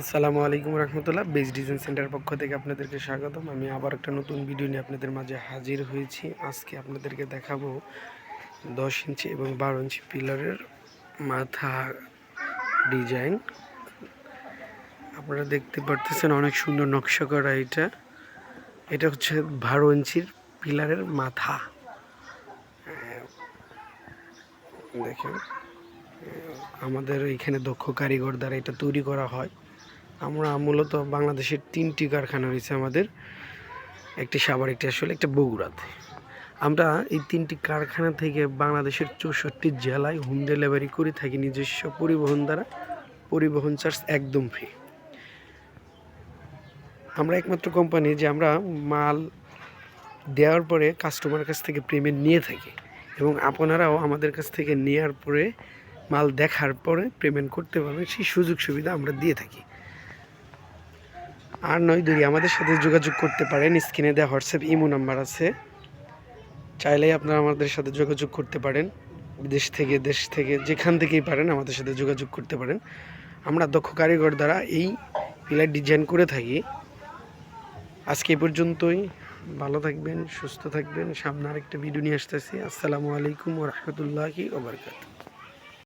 আসসালামু আলাইকুম রহমতুল্লাহ। Base design centre পক্ষ থেকে আপনাদেরকে স্বাগতম। আমি আবার একটা নতুন ভিডিও নিয়ে আপনাদের মাঝে হাজির হয়েছি। আজকে আপনাদেরকে দেখাবো দশ ইঞ্চি এবং বারো ইঞ্চি পিলারের মাথা ডিজাইন। আপনারা দেখতে পারতেছেন অনেক সুন্দর নকশা করা এটা। এটা হচ্ছে বারো ইঞ্চির পিলারের মাথা। দেখেন, আমাদের এখানে দক্ষ কারিগর দ্বারা এটা তৈরি করা হয়। আমরা মূলত বাংলাদেশের তিনটি কারখানা রয়েছে আমাদের। একটি সাভার, একটি আসলে, একটা বগুড়াতে। আমরা এই তিনটি কারখানা থেকে বাংলাদেশের চৌষট্টি জেলায় হোম ডেলিভারি করে থাকি নিজস্ব পরিবহন দ্বারা। পরিবহন চার্জ একদম ফ্রি আমরা একমাত্র কোম্পানি যে আমরা মাল দেওয়ার পরে কাস্টমার কাছ থেকে পেমেন্ট নিয়ে থাকি এবং আপনারাও আমাদের কাছ থেকে নেওয়ার পরে মাল দেখার পরে পেমেন্ট করতে পারবেন, সেই সুযোগ সুবিধা আমরা দিয়ে থাকি। আর নয় দুই, আমাদের সাথে যোগাযোগ করতে পারেন। স্ক্রিনে দেওয়া হোয়াটসঅ্যাপ, ইমো নাম্বার আছে। চাইলেই আপনারা আমাদের সাথে যোগাযোগ করতে পারেন। বিদেশ থেকে, দেশ থেকে, যেখান থেকেই পারেন, আমাদের সাথে যোগাযোগ করতে পারেন। আমরা দক্ষ কারিগর দ্বারা এই পিলার ডিজাইন করে থাকি। আজকে পর্যন্তই। ভালো থাকবেন, সুস্থ থাকবেন। সামনে আরেকটা ভিডিও নিয়ে আসতেছি। আসসালামু আলাইকুম ও রহমতুল্লাহি ওবরকাত